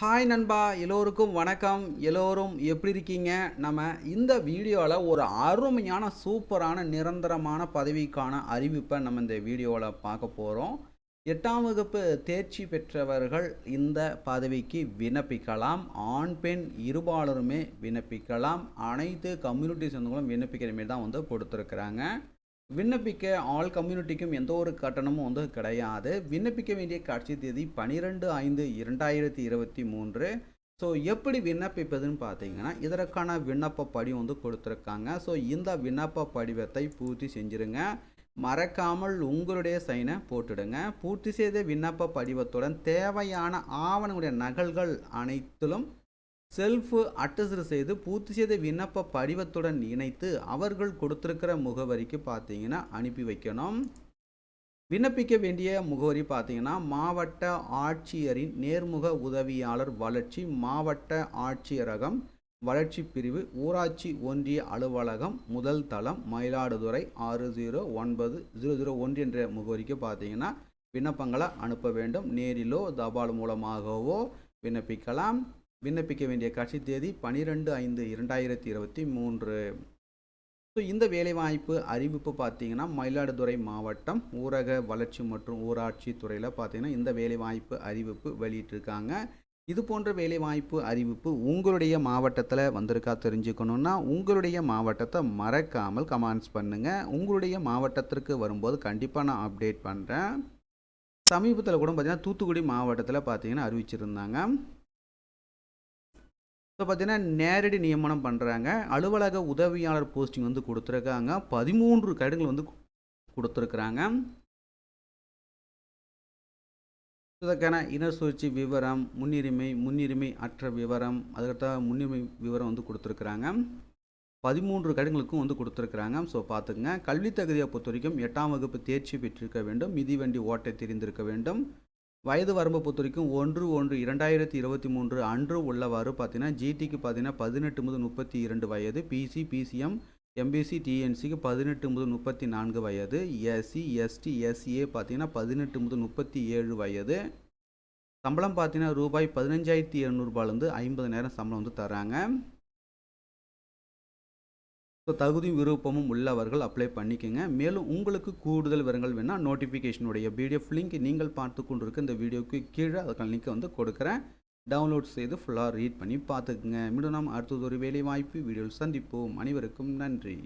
Hi நண்பா. எல்லோருக்கும் வணக்கம். எல்லோரும் எப்படி இருக்கீங்க? நம்ம இந்த வீடியோவில் ஒரு அருமையான சூப்பரான நிரந்தரமான பதவிக்கான அறிவிப்பை நம்ம இந்த வீடியோவில் பார்க்க போகிறோம் எட்டாம் வகுப்பு தேர்ச்சி பெற்றவர்கள் இந்த பதவிக்கு விண்ணப்பிக்கலாம். ஆண் பெண் இருபாலருமே விண்ணப்பிக்கலாம். அனைத்து கம்யூனிட்டி சொந்தங்களும் விண்ணப்பிக்கிற மாரி தான் வந்து கொடுத்துருக்குறாங்க. விண்ணப்பிக்க ஆல் கம்யூனிட்டிக்கும் எந்த ஒரு கட்டணமும் வந்து கிடையாது. விண்ணப்பிக்க வேண்டிய காட்சி தேதி பனிரெண்டு ஐந்து இரண்டாயிரத்தி இருபத்தி மூன்று. ஸோ எப்படி விண்ணப்பிப்பதுன்னு பார்த்தீங்கன்னா இதற்கான விண்ணப்ப படிவம் வந்து கொடுத்துருக்காங்க. ஸோ இந்த விண்ணப்ப படிவத்தை பூர்த்தி செஞ்சுருங்க. மறக்காமல் உங்களுடைய சைனை போட்டுடுங்க. பூர்த்தி செய்த விண்ணப்ப படிவத்துடன் தேவையான ஆவணங்களுடைய நகல்கள் அனைத்திலும் செல்ஃப் அட்டஸ்டு செய்து பூர்த்தி செய்த விண்ணப்ப படிவத்துடன் இணைத்து அவர்கள் கொடுத்துருக்கிற முகவரிக்கு பார்த்தீங்கன்னா அனுப்பி வைக்கணும். விண்ணப்பிக்க வேண்டிய முகவரி பார்த்தீங்கன்னா மாவட்ட ஆட்சியரின் நேர்முக உதவியாளர் வளர்ச்சி மாவட்ட ஆட்சியரகம் வளர்ச்சி பிரிவு ஊராட்சி ஒன்றிய அலுவலகம் முதல் தளம் மயிலாடுதுறை ஆறு ஜீரோ ஒன்பது ஜீரோ ஜீரோ ஒன்று என்ற முகவரிக்கு பார்த்தீங்கன்னா விண்ணப்பங்களை அனுப்ப வேண்டும். நேரிலோ தபால் மூலமாகவோ விண்ணப்பிக்கலாம். விண்ணப்பிக்க வேண்டிய கட்சி தேதி பனிரெண்டு ஐந்து இரண்டாயிரத்தி இருபத்தி மூன்று. ஸோ இந்த வேலைவாய்ப்பு அறிவிப்பு பார்த்தீங்கன்னா மயிலாடுதுறை மாவட்டம் ஊரக வளர்ச்சி மற்றும் ஊராட்சி துறையில் பார்த்தீங்கன்னா இந்த வேலைவாய்ப்பு அறிவிப்பு வெளியிட்டிருக்காங்க. இது போன்ற வேலைவாய்ப்பு அறிவிப்பு உங்களுடைய மாவட்டத்தில் வந்திருக்கா தெரிஞ்சுக்கணுன்னா உங்களுடைய மாவட்டத்தை மறக்காமல் கமெண்ட்ஸ் பண்ணுங்கள் உங்களுடைய மாவட்டத்திற்கு வரும்போது கண்டிப்பாக நான் அப்டேட் பண்ணுறேன் சமீபத்தில் கூட பார்த்தீங்கன்னா தூத்துக்குடி மாவட்டத்தில் பார்த்தீங்கன்னா அறிவிச்சிருந்தாங்க. ஸோ பார்த்தீங்கன்னா நேரடி நியமனம் பண்ணுறாங்க அலுவலக உதவியாளர் போஸ்டிங் வந்து கொடுத்துருக்காங்க. பதிமூன்று கடிதங்கள் வந்து கொடுத்துருக்குறாங்க. இதற்கான இன சுழற்சி விவரம் முன்னுரிமை முன்னுரிமை அற்ற விவரம் அதுக்கடுத்த முன்னுரிமை விவரம் வந்து கொடுத்துருக்குறாங்க. பதிமூன்று கடிதங்களுக்கும் வந்து கொடுத்துருக்குறாங்க. ஸோ பார்த்துக்குங்க. கல்வி தகுதியை பொறுத்த வரைக்கும் எட்டாம் வகுப்பு தேர்ச்சி பெற்றிருக்க வேண்டும். மிதிவண்டி ஓட்டை தெரிந்திருக்க வேண்டும். வயது வரம்பை பொறுத்த வரைக்கும் ஒன்று ஒன்று இரண்டாயிரத்தி இருபத்தி மூன்று அன்று உள்ளவாறு பார்த்தீங்கன்னா ஜிடிக்கு பார்த்தீங்கன்னா பதினெட்டு முதல் முப்பத்தி இரண்டு வயது பிசி பிசிஎம் எம்பிசி டிஎன்சிக்கு பதினெட்டு முதல் முப்பத்தி நான்கு வயது எஸ்சி எஸ்டி எஸ்சிஏ பார்த்தீங்கன்னா பதினெட்டு முதல் முப்பத்தி ஏழு வயது. சம்பளம் பார்த்தீங்கன்னா ரூபாய் பதினஞ்சாயிரத்தி எழுநூறுபாலேருந்து ஐம்பது நேரம் சம்பளம் வந்து தராங்க. ஸோ தகுதியும் விருப்பமும் உள்ளவர்கள் அப்ளை பண்ணிக்கோங்க. மேலும் உங்களுக்கு கூடுதல் விவரங்கள் வேணால் நோட்டிஃபிகேஷனுடைய பிடிஎஃப் லிங்க் நீங்கள் பார்த்து கொண்டிருக்க இந்த வீடியோக்கு கீழே அதுக்கான லிங்க்கை வந்து கொடுக்குறேன். டவுன்லோட் செய்து ஃபுல்லாக ரீட் பண்ணி பார்த்துக்குங்க. மீண்டும் நாம் அடுத்தது ஒரு வேலை வாய்ப்பு வீடியோவில் சந்திப்போம். அனைவருக்கும் நன்றி.